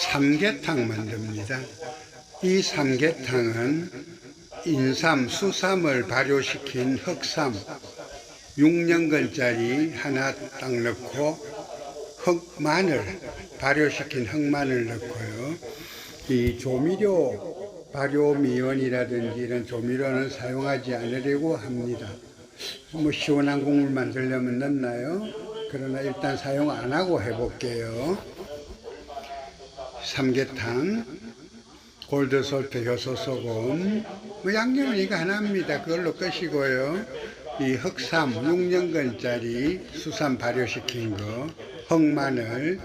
삼계탕 만듭니다. 이 삼계탕은 인삼, 수삼을 발효시킨 흑삼 6년근짜리 하나 딱 넣고 흑마늘, 발효시킨 흑마늘 넣고요. 이 조미료, 발효미원이라든지 이런 조미료는 사용하지 않으려고 합니다. 뭐 시원한 국물 만들려면 넣나요? 그러나 일단 사용 안 하고 해볼게요. 삼계탕, 골드솔트, 효소소금, 뭐 양념은 이거 하나입니다. 그걸로 끝이고요. 이 흑삼 6년근짜리 수삼 발효시킨 거, 흑마늘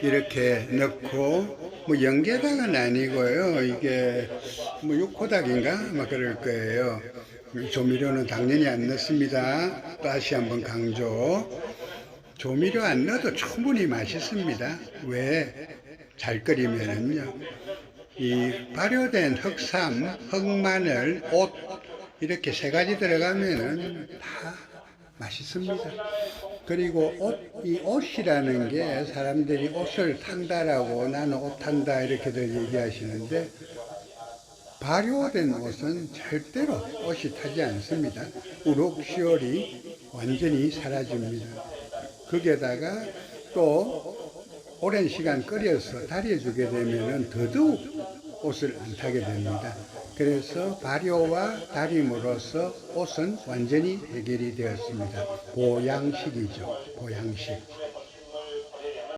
이렇게 넣고 뭐 연계닭은 아니고요. 이게 뭐 육호닭인가? 막 그럴 거예요. 이 조미료는 당연히 안 넣습니다. 다시 한번 강조. 조미료 안 넣어도 충분히 맛있습니다. 왜? 잘 끓이면은요. 이 발효된 흑삼, 흑마늘, 옷 이렇게 세 가지 들어가면은 다 맛있습니다. 그리고 옷, 이 옷이라는 게 사람들이 옷을 탄다라고 나는 옷 탄다 이렇게들 얘기하시는데 발효된 옷은 절대로 옷이 타지 않습니다. 우럭시올이 완전히 사라집니다. 거기에다가 또 오랜 시간 끓여서 달여주게 되면 더더욱 옷을 안 타게 됩니다. 그래서 발효와 달임으로써 옷은 완전히 해결이 되었습니다. 보양식이죠. 보양식.